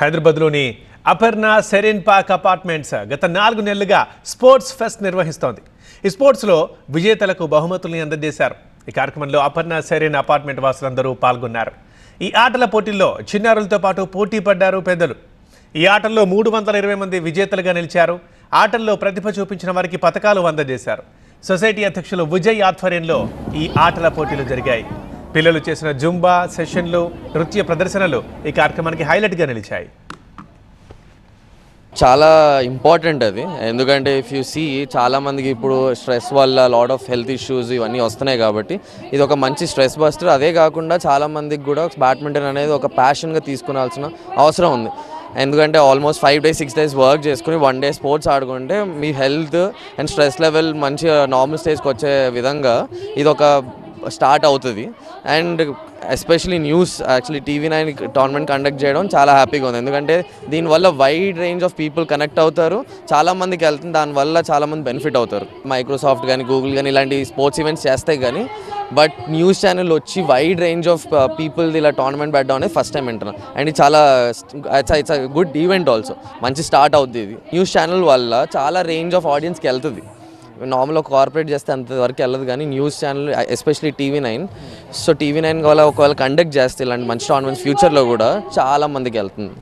హైదరాబాద్లోని Aparna serene Pak apartments గత నాలుగు నెలలుగా స్పోర్ట్స్ ఫెస్ట్ నిర్వహిస్తోంది. ఈ స్పోర్ట్స్లో విజేతలకు బహుమతుల్ని అందజేశారు. ఈ కార్యక్రమంలో అపర్ణ సెరిన్ అపార్ట్మెంట్ వాసులందరూ పాల్గొన్నారు. ఈ ఆటల పోటీల్లో చిన్నారులతో పాటు పోటీ పడ్డారు పెద్దలు. ఈ ఆటల్లో మూడు వందల ఇరవై మంది విజేతలుగా నిలిచారు. ఆటల్లో ప్రతిభ చూపించిన వారికి పథకాలు అందజేశారు. సొసైటీ అధ్యక్షులు విజయ్ ఆధ్వర్యంలో ఈ ఆటల పోటీలు జరిగాయి. పిల్లలు చేసిన జుంబా సెషన్లు నృత్య ప్రదర్శనలు ఈ కార్యక్రమానికి హైలైట్గా నిలిచాయి. చాలా ఇంపార్టెంట్ అది. ఎందుకంటే ఇఫ్ యూ సీ చాలామందికి ఇప్పుడు స్ట్రెస్ వల్ల లాడ్ ఆఫ్ హెల్త్ ఇష్యూస్ ఇవన్నీ వస్తున్నాయి కాబట్టి ఇది ఒక మంచి స్ట్రెస్ బస్టర్ అదే కాకుండా చాలా మందికి కూడా బ్యాడ్మింటన్ అనేది ఒక ప్యాషన్గా తీసుకునాల్సిన అవసరం ఉంది. ఎందుకంటే almost five days six days work చేసుకుని వన్ డే స్పోర్ట్స్ ఆడుకుంటే మీ హెల్త్ అండ్ స్ట్రెస్ లెవెల్ మంచిగా నార్మల్ స్టేజ్కి వచ్చే విధంగా ఇది ఒక స్టార్ట్ అవుతుంది. And especially news actually TV nine tournament conduct చేయడం చాలా హ్యాపీగా ఉంది. ఎందుకంటే దీనివల్ల wide range of people connect అవుతారు. చాలామందికి వెళ్తుంది. దానివల్ల చాలామంది బెనిఫిట్ అవుతారు. మైక్రోసాఫ్ట్ కానీ గూగుల్ కానీ ఇలాంటి స్పోర్ట్స్ ఈవెంట్స్ చేస్తాయి కానీ బట్ న్యూస్ ఛానల్ వచ్చి వైడ్ రేంజ్ ఆఫ్ పీపుల్ ఇలా టోర్నమెంట్ పెట్టడం అనేది ఫస్ట్ టైం వింటున్నాను అండ్ చాలా it's it's good event also మంచి స్టార్ట్ అవుతుంది ఇది. న్యూస్ ఛానల్ వల్ల చాలా రేంజ్ ఆఫ్ ఆడియన్స్కి వెళ్తుంది. నార్మల్ కార్పొరేట్ చేస్తే అంతవరకు వెళ్ళదు కానీ news channel especially TV nine so TV nine వల్ల ఒకవేళ కండక్ట్ చేస్తే ఇలాంటి మంచి టోర్నమెంట్స్ ఫ్యూచర్లో కూడా చాలా మందికి వెళ్తుంది.